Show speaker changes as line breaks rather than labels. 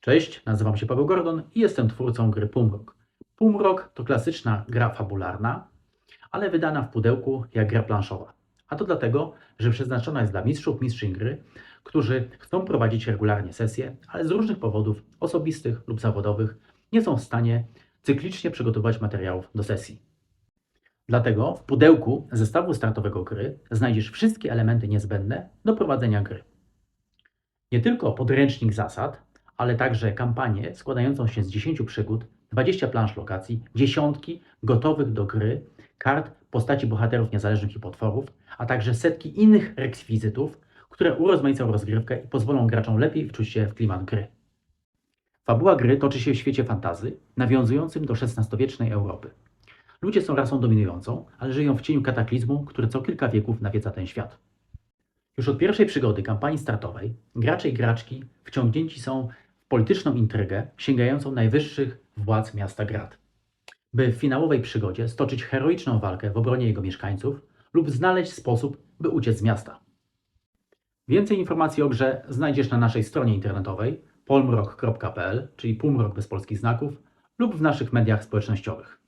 Cześć, nazywam się Paweł Gordon i jestem twórcą gry Pumrok. Pumrok to klasyczna gra fabularna, ale wydana w pudełku jak gra planszowa. A to dlatego, że przeznaczona jest dla mistrzów, mistrzyń gry, którzy chcą prowadzić regularnie sesje, ale z różnych powodów osobistych lub zawodowych nie są w stanie cyklicznie przygotować materiałów do sesji. Dlatego w pudełku zestawu startowego gry znajdziesz wszystkie elementy niezbędne do prowadzenia gry. Nie tylko podręcznik zasad, ale także kampanię składającą się z 10 przygód, 20 plansz lokacji, dziesiątki gotowych do gry kart postaci bohaterów niezależnych i potworów, a także setki innych rekwizytów, które urozmaicą rozgrywkę i pozwolą graczom lepiej wczuć się w klimat gry. Fabuła gry toczy się w świecie fantazy, nawiązującym do XVI-wiecznej Europy. Ludzie są rasą dominującą, ale żyją w cieniu kataklizmu, który co kilka wieków nawiedza ten świat. Już od pierwszej przygody kampanii startowej gracze i graczki wciągnięci są polityczną intrygę sięgającą najwyższych władz miasta Grad, by w finałowej przygodzie stoczyć heroiczną walkę w obronie jego mieszkańców lub znaleźć sposób, by uciec z miasta. Więcej informacji o grze znajdziesz na naszej stronie internetowej polmrock.pl, czyli półmrok bez polskich znaków, lub w naszych mediach społecznościowych.